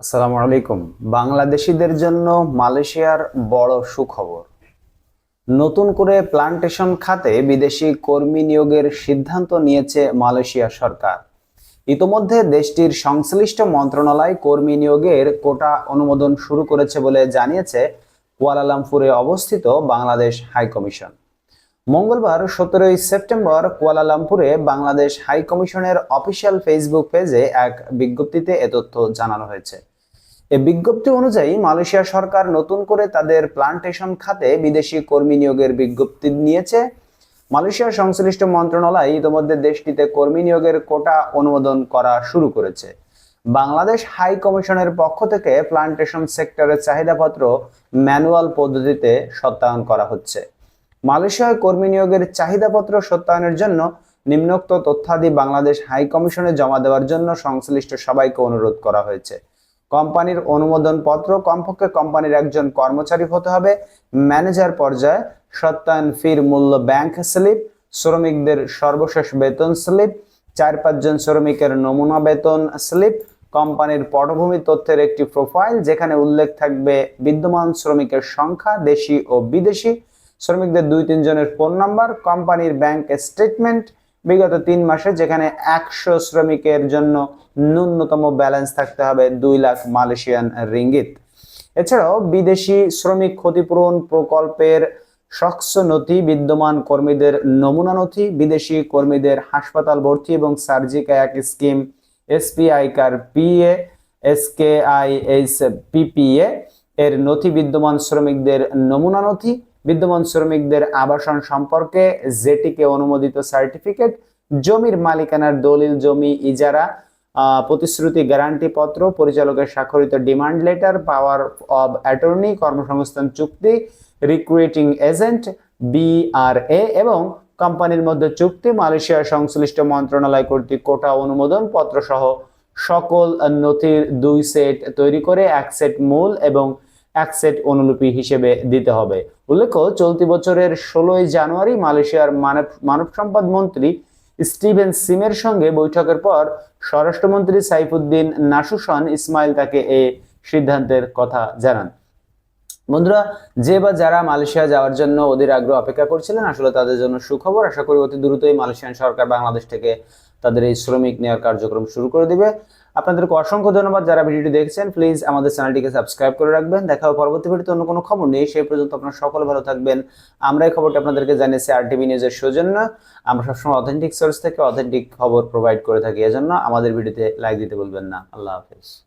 আসসালামু আলাইকুম। বাংলাদেশিদের জন্য মালয়েশিয়ার বড় সুখবর। নতুন করে প্লান্টেশন খাতে বিদেশি কর্মী নিয়োগের সিদ্ধান্ত নিয়েছে মালয়েশিয়া সরকার। ইতোমধ্যে দেশটির সংশ্লিষ্ট মন্ত্রণালয় কর্মী নিয়োগের কোটা অনুমোদন শুরু করেছে বলে জানিয়েছে কুয়ালালামপুরে অবস্থিত বাংলাদেশ হাই কমিশন মঙ্গলবার সতেরোই সেপ্টেম্বর কুয়ালালামপুরে বাংলাদেশ হাই কমিশনের অফিসিয়াল ফেসবুক পেজে এক বিজ্ঞপ্তিতে এ তথ্য জানানো হয়েছে। এ বিজ্ঞপ্তি অনুযায়ী মালয়েশিয়া সরকার নতুন করে তাদের প্লান্টেশন খাতে বিদেশি কর্মী নিয়োগের বিজ্ঞপ্তি নিয়েছে। মালয়েশিয়ার সংশ্লিষ্ট মন্ত্রণালয় ইতিমধ্যে দেশটিতে কর্মী নিয়োগের কোটা অনুমোদন করা শুরু করেছে। বাংলাদেশ হাই কমিশনের পক্ষ থেকে প্লান্টেশন সেক্টরের চাহিদাপত্র ম্যানুয়াল পদ্ধতিতে সত্যায়ন করা হচ্ছে। মালয়েশিয়ায় কর্মী নিয়োগের চাহিদাপত্র সত্যায়নের জন্য নিম্নোক্ত তথ্যাদি বাংলাদেশ হাই কমিশনে জমা দেওয়ার জন্য সংশ্লিষ্ট সবাইকে অনুরোধ করা হয়েছে। কোম্পানির অনুমোদন পত্র কমপক্ষে কোম্পানির একজন কর্মচারী হতে হবে। ম্যানেজার পর্যায়ে সত্যায়ন ফির মূল্য ব্যাংক স্লিপ, শ্রমিকদের সর্বশেষ বেতন স্লিপ, চার পাঁচজন শ্রমিকের নমুনা বেতন স্লিপ, কোম্পানির পটভূমি তথ্যের একটি প্রোফাইল যেখানে উল্লেখ থাকবে বিদ্যমান শ্রমিকের সংখ্যা, দেশি ও বিদেশি শ্রমিকদের দুই তিনজনের ফোন নাম্বার, কোম্পানির ব্যাংক স্টেটমেন্ট, বিগত তিন মাসে যেখানে একশো শ্রমিকের জন্য ন্যূনতম ব্যালেন্স থাকতে হবে দুই লাখ মালয়েশিয়ান রিঙ্গিত। এছাড়াও বিদেশি শ্রমিক ক্ষতিপূরণ প্রকল্পের শক্স নথি, বিদ্যমান কর্মীদের নমুনা নথি, বিদেশি কর্মীদের হাসপাতাল ভর্তি এবং সার্জিকা এক স্কিম, এসপিআই কার পিএ এইচ পিপিএ এর নথি, বিদ্যমান শ্রমিকদের নমুনা নথি বিদ্যমান শ্রমিকদের আবাসন সম্পর্কে জেটিকে অনুমোদিত সার্টিফিকেট, জমির মালিকানার দলিল জমি ইজারা প্রতিশ্রুতি গ্যারান্টি পত্র, পরিচালকের স্বাক্ষরিত demand letter, power of attorney, কর্মসংস্থান চুক্তি রিক্রুয়েটিং এজেন্ট, বিআরএ এবং কোম্পানির মধ্যে চুক্তি, মালয়েশিয়ার সংশ্লিষ্ট মন্ত্রণালয় কর্তৃক কোটা অনুমোদন পত্র সহ সকল নথির দুই সেট তৈরি করে, এক সেট মূল এবং এক সেট অনুলিপি হিসেবে দিতে হবে। উল্লেখ্য, চলতি বছরের ষোলোই জানুয়ারি মালয়েশিয়ার মানব মানব সম্পদ মন্ত্রী স্টিভেন সিমের সঙ্গে বৈঠকের পর স্বরাষ্ট্রমন্ত্রী সাইফুদ্দিন নাসুসন ইসমাইল তাকে এ সিদ্ধান্তের কথা জানান। বন্ধুরা, যে বা যারা মালয়েশিয়া যাওয়ার জন্য ওদের আগ্রহ অপেক্ষা করছিলেন, আসলে তাদের জন্য সুখবর। আশা করি অতি দ্রুতই মালয়েশিয়ান সরকার বাংলাদেশ থেকে তাদের এই শ্রমিক নেওয়ার কার্যক্রম শুরু করে দিবে। আপনাদেরকে অসংখ্য ধন্যবাদ যারা ভিডিওটি দেখছেন। প্লিজ আমাদের চ্যানেলটিকে সাবস্ক্রাইব করে রাখবেন। দেখা হবে পরবর্তী ভিডিওতে অন্য কোনো খবর নেই সেই পর্যন্ত আপনারা সকল ভালো থাকবেন। আমরা এই খবরটি আপনাদেরকে জানিয়েছি আর টিভি নিউজের সৌজন্য। আমরা সবসময় অথেন্টিক সোর্স থেকে অথেন্টিক খবর প্রোভাইড করে থাকি। এজন্য আমাদের ভিডিওতে লাইক দিতে বলবেন না। আল্লাহ হাফেজ।